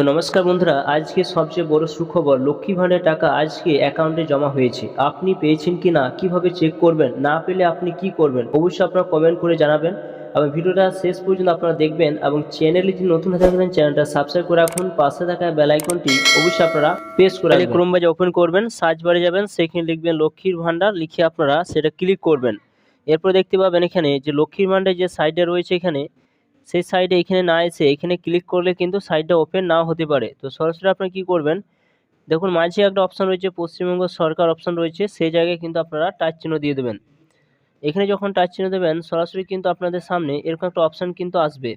তো নমস্কার বন্ধুরা আজকে সবচেয়ে বড় সুখবর লক্ষ্মী ভাণ্ডারের টাকা আজকে অ্যাকাউন্টে জমা হয়েছে। আপনি পেয়েছেন কি না কীভাবে চেক করবেন না পেলে আপনি কি করবেন অবশ্যই আপনারা কমেন্ট করে জানাবেন। এবং ভিডিওটা শেষ পর্যন্ত আপনারা দেখবেন এবং চ্যানেলে যদি নতুন হয়ে থাকেন চ্যানেলটা সাবস্ক্রাইব করে রাখুন। পাশে থাকা আইকনটি অবশ্যই আপনারা প্রেস করে ক্রোম বাজে ওপেন করবেন সার্চ বারে যাবেন সেখানে লিখবেন লক্ষ্মীর ভাণ্ডার লিখে আপনারা সেটা ক্লিক করবেন। এরপর দেখতে পাবেন এখানে যে লক্ষ্মীর ভাণ্ডার যে সাইডে রয়েছে এখানে সেই সাইডে এখানে না এসে এখানে ক্লিক করলে কিন্তু সাইটটা ওপেন নাও হতে পারে। তো সরাসরি আপনি কী করবেন? দেখুন, মাঝে একটা অপশান রয়েছে, পশ্চিমবঙ্গ সরকার অপশান রয়েছে সেই জায়গায় কিন্তু আপনারা টাচ চিহ্ন দিয়ে দেবেন। এখানে যখন টাচ চিহ্ন দেবেন, সরাসরি কিন্তু আপনাদের সামনে এরকম একটা অপশান কিন্তু আসবে।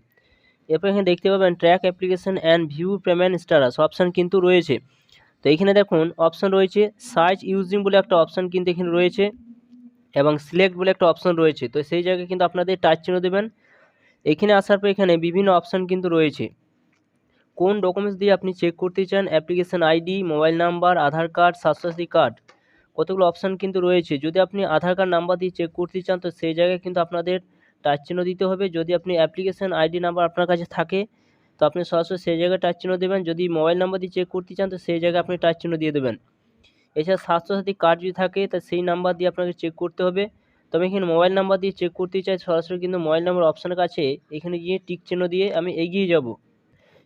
এরপর এখানে দেখতে পাবেন track application and view payment status option কিন্তু রয়েছে। তো এখানে দেখুন অপশান রয়েছে সার্চ ইউজিং বলে একটা অপশান কিন্তু এখানে রয়েছে এবং সিলেক্ট বলে একটা অপশান রয়েছে। তো সেই জায়গায় কিন্তু আপনাদের টাচ চিহ্ন দেবেন। এখানে আসার পর এখানে বিভিন্ন অপশান কিন্তু রয়েছে। কোন ডকুমেন্টস দিয়ে আপনি চেক করতে চান? Application ID mobile number Aadhaar card Swasthyasathi card কতগুলো অপশান কিন্তু রয়েছে। যদি আপনি আধার কার্ড নাম্বার দিয়ে চেক করতে চান, তো সেই জায়গায় কিন্তু আপনাদের টাচ চিহ্ন দিতে হবে। যদি আপনি অ্যাপ্লিকেশন আইডি নাম্বার আপনার কাছে থাকে, তো আপনি সরাসরি সেই জায়গায় টাচ চিহ্ন দেবেন। যদি মোবাইল নাম্বার দিয়ে চেক করতে চান, তো সেই জায়গায় আপনি টাচ চিহ্ন দিয়ে দেবেন। এছাড়া স্বাস্থ্যসাথী কার্ড যদি থাকে, তা সেই নাম্বার দিয়ে আপনাকে চেক করতে হবে। তবে এখানে মোবাইল নাম্বার দিয়ে চেক করতে চাই, সরাসরি কিন্তু মোবাইল নাম্বার অপশানের কাছে এখানে গিয়ে টিক চিহ্ন দিয়ে আমি এগিয়ে যাব।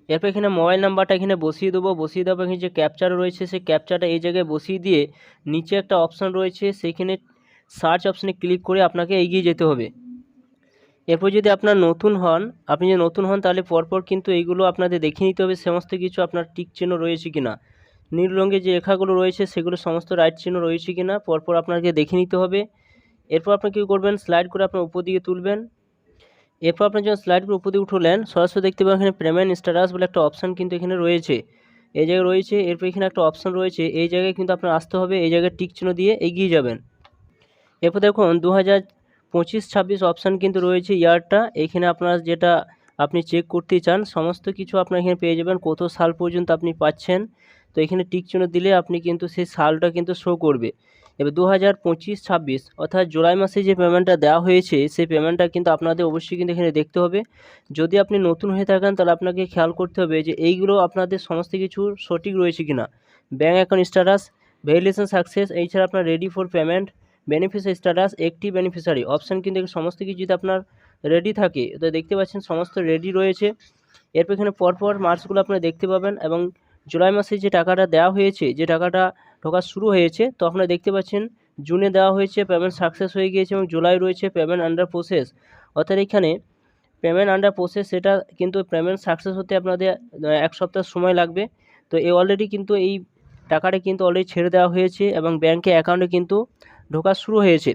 এরপর এখানে মোবাইল নাম্বারটা এখানে বসিয়ে দেবো, বসিয়ে দেওয়ার এখানে যে ক্যাপচার রয়েছে, সেই ক্যাপচারটা এই জায়গায় বসিয়ে দিয়ে নিচে একটা অপশান রয়েছে সেইখানে সার্চ অপশানে ক্লিক করে আপনাকে এগিয়ে যেতে হবে। এরপর যদি আপনার নতুন হন, আপনি যদি নতুন হন, তাহলে পরপর কিন্তু এইগুলো আপনাদের দেখে নিতে হবে, সমস্ত কিছু আপনার টিক চিহ্ন রয়েছে কি না নীল রঙের যে রেখাগুলো রয়েছে, সেগুলো সমস্ত রাইট চিহ্ন রয়েছে কি না পরপর আপনাকে দেখে নিতে হবে। এরপর আপনি কী করবেন? স্লাইড করে আপনার উপর দিকে তুলবেন। এরপর আপনি যখন স্লাইড করে উপর দিকে উঠলেন, সরাসরি দেখতে পাবেন এখানে পেমেন্ট স্ট্যাটাস বলে একটা অপশান কিন্তু এখানে রয়েছে। এই জায়গায় রয়েছে, এরপর এখানে একটা অপশান রয়েছে, এই জায়গায় কিন্তু আপনার আসতে হবে, এই জায়গায় টিক চিহ্ন দিয়ে এগিয়ে যাবেন। এরপর দেখুন দু হাজার পঁচিশ ছাব্বিশ অপশান কিন্তু রয়েছে ইয়ারটা। এখানে আপনার যেটা আপনি চেক করতে চান, সমস্ত কিছু আপনার এখানে পেয়ে যাবেন, কত সাল পর্যন্ত আপনি পাচ্ছেন। তো এখানে টিক চিহ্ন দিলে আপনি কিন্তু সেই সালটা কিন্তু শো করবে। এবার দু হাজার পঁচিশ ছাব্বিশ, অর্থাৎ জুলাই মাসে যে পেমেন্টটা দেওয়া হয়েছে, সেই পেমেন্টটা কিন্তু আপনাদের অবশ্যই কিন্তু এখানে দেখতে হবে। যদি আপনি নতুন হয়ে থাকেন, তাহলে আপনাকে খেয়াল করতে হবে যে এইগুলো আপনাদের সমস্ত কিছু সঠিক রয়েছে কি না bank account status validation success এছাড়া আপনার ready for payment beneficiary status একটি বেনিফিশিয়ারি অপশান কিন্তু সমস্ত কিছু যদি আপনার রেডি থাকে, তো দেখতে পাচ্ছেন সমস্ত রেডি রয়েছে। এরপর এখানে পরপর মার্কসগুলো আপনারা দেখতে পাবেন এবং জুলাই মাসে যে টাকাটা দেওয়া হয়েছে, যে টাকাটা ঢোকা শুরু হয়েছে। তো আপনারা দেখতে পাচ্ছেন, জুনে দেওয়া হয়েছে পেমেন্ট সাকসেস হয়ে গিয়েছে এবং জুলাই রয়েছে পেমেন্ট আন্ডার প্রসেস অর্থাৎ এখানে পেমেন্ট আন্ডার প্রসেস সেটা কিন্তু পেমেন্ট সাকসেস হতে আপনাদের এক সপ্তাহ সময় লাগবে। তো এ অলরেডি কিন্তু এই টাকাটা কিন্তু অলরেডি ছেড়ে দেওয়া হয়েছে এবং ব্যাংকে অ্যাকাউন্টে কিন্তু ঢোকা শুরু হয়েছে।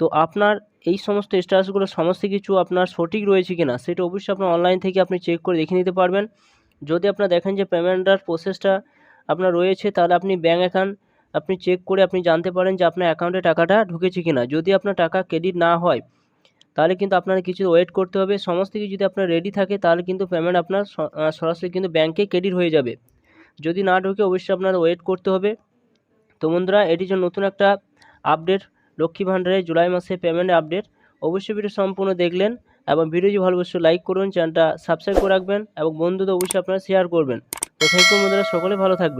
তো আপনার এই সমস্ত স্ট্যাটাসগুলো সমস্ত কিছু আপনার সঠিক রয়েছে কি না সেটা অবশ্যই আপনার অনলাইন থেকে আপনি চেক করে দেখে নিতে পারবেন। যদি আপনার দেখেন যে পেমেন্টার প্রসেসটা আপনার রয়েছে, তাহলে আপনি ব্যাঙ্ক অ্যাকাউন্ট আপনি চেক করে আপনি জানতে পারেন যে আপনার অ্যাকাউন্টে টাকাটা ঢুকেছে কি না যদি আপনার টাকা ক্রেডিট না হয়, তাহলে কিন্তু আপনার কিছু ওয়েট করতে হবে। সমস্ত কিছু যদি আপনার রেডি থাকে, তাহলে কিন্তু পেমেন্ট আপনার সরাসরি কিন্তু ব্যাঙ্কে ক্রেডিট হয়ে যাবে। যদি না ঢুকে, অবশ্যই আপনার ওয়েট করতে হবে। তো বন্ধুরা এটির জন্য নতুন একটা আপডেট লক্ষ্মী ভাণ্ডারের জুলাই মাসে পেমেন্ট আপডেট অবশ্যই ভিডিও সম্পূর্ণ দেখলেন এবং ভিডিও যদি ভালো অবশ্যই লাইক করুন চ্যানেলটা সাবস্ক্রাইব করে রাখবেন এবং বন্ধুদের অবশ্যই আপনারা শেয়ার করবেন। তো ইউ বন্ধুরা, সকলে ভালো থাকবেন।